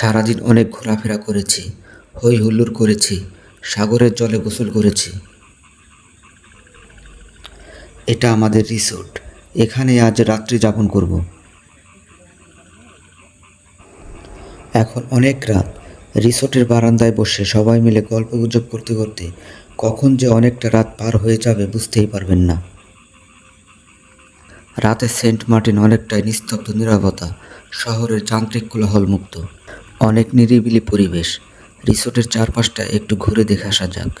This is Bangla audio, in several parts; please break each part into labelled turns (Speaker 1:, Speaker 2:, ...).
Speaker 1: সারাদিন অনেক ঘোরাফেরা করেছি হই হুল্লোড় করেছি, সাগরের জলে গোসল করেছি। এটা আমাদের রিসোর্ট এখানে আজ রাত্রি যাপন করব। এখন অনেক রাত, রিসোর্টের বারান্দায় বসে সবাই মিলে গল্প গুজব করতে করতে কখন যে অনেকটা রাত পার হয়ে যাবে বুঝতেই পারবেন না। রাতে সেন্ট মার্টিন অনেকটাই নিস্তব্ধ নিরবতা শহরের যান্ত্রিক কোলাহলমুক্ত। অনেক নিরিবিলি পরিবেশ। রিসোর্টের চারপাশটা একটু ঘুরে দেখে আসা যাক।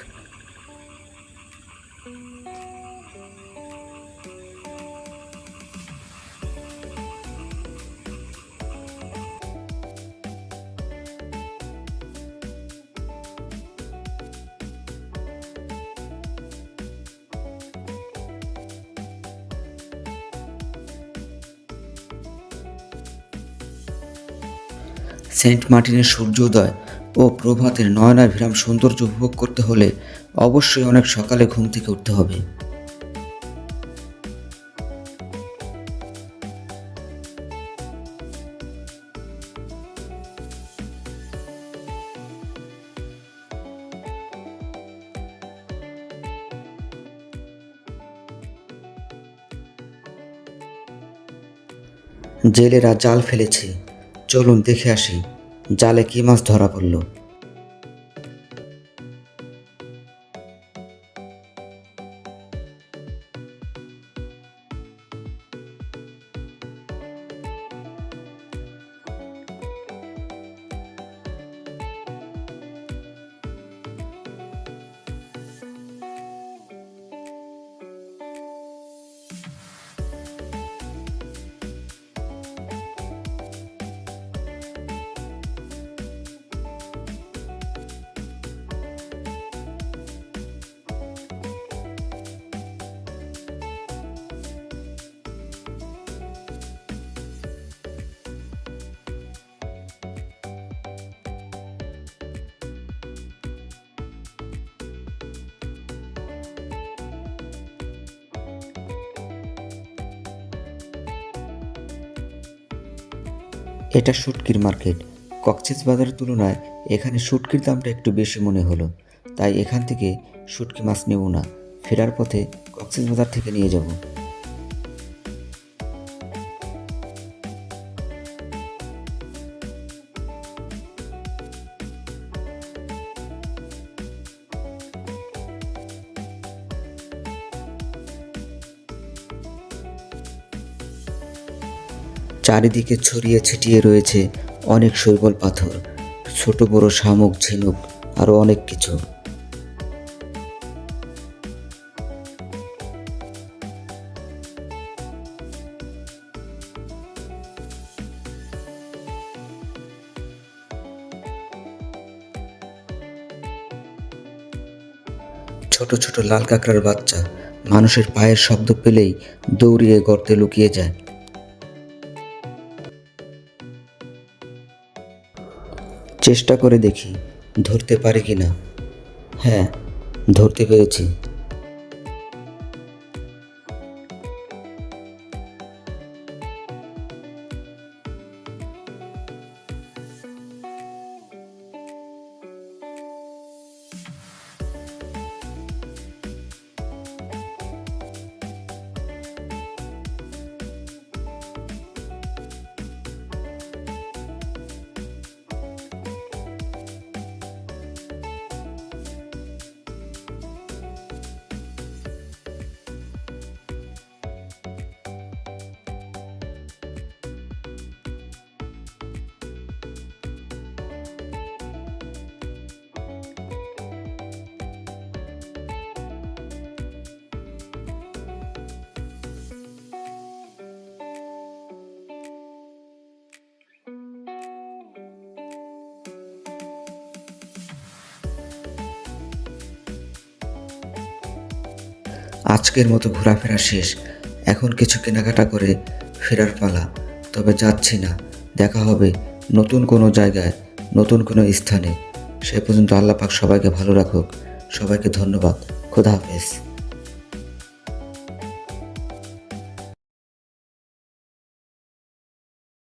Speaker 1: সেন্ট মার্টিনের সূর্যোদয় ও প্রভাতের নয়নাভিরাম সৌন্দর্য উপভোগ করতে হলে অবশ্যই অনেক সকালে ঘুম থেকে উঠতে হবে। জেলেরা জাল ফেলেছে। চলুন দেখে আসি জালে কি মাছ ধরা পড়ল। এটা শুটকির মার্কেট। কক্সেস বাজারের তুলনায় এখানে শুটকির দামটা একটু বেশি মনে হলো। তাই এখান থেকে শুটকি মাছ নেব না। ফেরার পথে কক্সেস বাজার থেকে নিয়ে যাব। চারিদিকে ছড়িয়ে ছিটিয়ে রয়েছে অনেক শৈবল পাথর, ছোট বড় শামুক, ঝিনুক আরও অনেক কিছু। ছোট ছোট লাল কাঁকড়ার বাচ্চা মানুষের পায়ের শব্দ পেলেই দৌড়িয়ে গর্তে লুকিয়ে যায়। চেষ্টা করে দেখি ধরতে পারি কি না হ্যাঁ ধরতে পেরেছি। আজকের মতো ঘোরাফেরা শেষ। এখন কিছু কেনাকাটা করে ফেরার পালা। তবে যাচ্ছি না। দেখা হবে নতুন কোনো জায়গায়, নতুন কোনো স্থানে। সে পর্যন্ত আল্লাহ পাক সবাইকে ভালো রাখুক। সবাইকে ধন্যবাদ। খোদা হাফেজ।